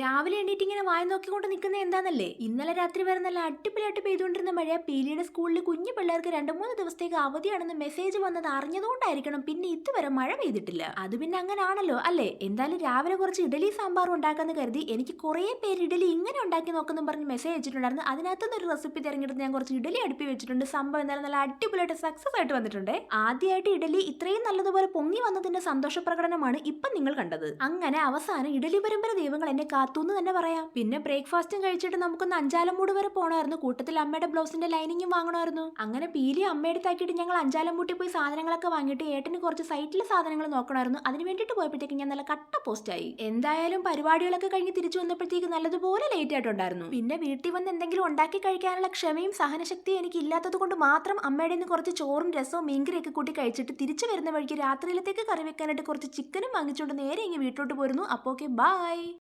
രാവിലെ എണീറ്റ് ഇങ്ങനെ വായ നോക്കിക്കൊണ്ട് നിൽക്കുന്നത് എന്താണെന്നല്ലേ ഇന്നലെ രാത്രി വരെ നല്ല അടിപൊളിയായിട്ട് പെയ്തുകൊണ്ടിരുന്ന മഴ പീലിയുടെ സ്കൂളിൽ കുഞ്ഞു പിള്ളേർക്ക് രണ്ട് മൂന്ന് ദിവസത്തേക്ക് അവധിയാണെന്ന് മെസ്സേജ് വന്നത് അറിഞ്ഞതുകൊണ്ടായിരിക്കണം പിന്നെ ഇതുവരെ മഴ പെയ്തിട്ടില്ല. അത് പിന്നെ അങ്ങനെ ആണല്ലോ അല്ലേ? എന്തായാലും രാവിലെ കുറച്ച് ഇഡലി സാമ്പാർ ഉണ്ടാക്കാന്ന് കരുതി എനിക്ക് കുറേ പേര് ഇഡലി ഇങ്ങനെ ഉണ്ടാക്കി നോക്കുന്നു പറഞ്ഞ് മെസ്സേജ് അയച്ചിട്ടുണ്ടായിരുന്നു. അതിനകത്തുനിന്ന് ഒരു റെസിപ്പി തിരഞ്ഞെടുത്ത് ഞാൻ കുറച്ച് ഇഡലി അടുപ്പി വെച്ചിട്ടുണ്ട്. സംഭവം എന്തായാലും നല്ല അടിപൊളിയായിട്ട് സക്സസ് ആയിട്ട് വന്നിട്ടുണ്ട്. ആദ്യമായിട്ട് ഇഡലി ഇത്രയും നല്ലതുപോലെ പൊങ്ങി വന്നതിന്റെ സന്തോഷ പ്രകടനമാണ് ഇപ്പം നിങ്ങൾ കണ്ടത്. അങ്ങനെ അവസാനം ഇഡലി പരമ്പര ദൈവങ്ങൾ എന്നെ കാത്തുന്ന് തന്നെ പറയാം. പിന്നെ ബ്രേക്ക്ഫാസ്റ്റും കഴിച്ചിട്ട് നമുക്കൊന്ന് അഞ്ചാലമൂട് വരെ പോകണമായിരുന്നു കൂട്ടത്തിൽ അമ്മയുടെ ബ്ലൗസിന്റെ ലൈനിങ്ങും വാങ്ങണമായിരുന്നു. അങ്ങനെ പീലി അമ്മയെടുത്താക്കിയിട്ട് ഞങ്ങൾ അഞ്ചാലം മൂട്ടി പോയി സാധനങ്ങളൊക്കെ വാങ്ങിയിട്ട് ഏട്ടന് കുറച്ച് സൈറ്റിലെ സാധനങ്ങൾ നോക്കണമായിരുന്നു. അതിന് വേണ്ടിയിട്ട് പോയപ്പോഴത്തേക്ക് ഞാൻ നല്ല കട്ട പോസ്റ്റായി. എന്തായാലും പരിപാടികളൊക്കെ കഴിഞ്ഞ് തിരിച്ചു വന്നപ്പോഴത്തേക്ക് നല്ലതുപോലെ ലേറ്റ് ആയിട്ടുണ്ടായിരുന്നു. പിന്നെ വീട്ടിൽ വന്ന് എന്തെങ്കിലും ഉണ്ടാക്കി കഴിക്കാനുള്ള ക്ഷമയും സഹനശക്തിയും എനിക്ക് ഇല്ലാത്തത് കൊണ്ട് മാത്രം അമ്മയുടെ നിന്ന് കുറച്ച് ചോറും രസവും മീൻകറിയൊക്കെ കൂട്ടി കഴിച്ചിട്ട് തിരിച്ചു വരുന്ന വഴിക്ക് രാത്രിയിലത്തേക്ക് കറി വെക്കാനായിട്ട് കുറച്ച് ചിക്കനും വാങ്ങിച്ചുകൊണ്ട് നേരെ ഇങ്ങനെ വീട്ടിലോട്ട് പോരുന്നു. അപ്പോൾ ഓക്കെ ബൈ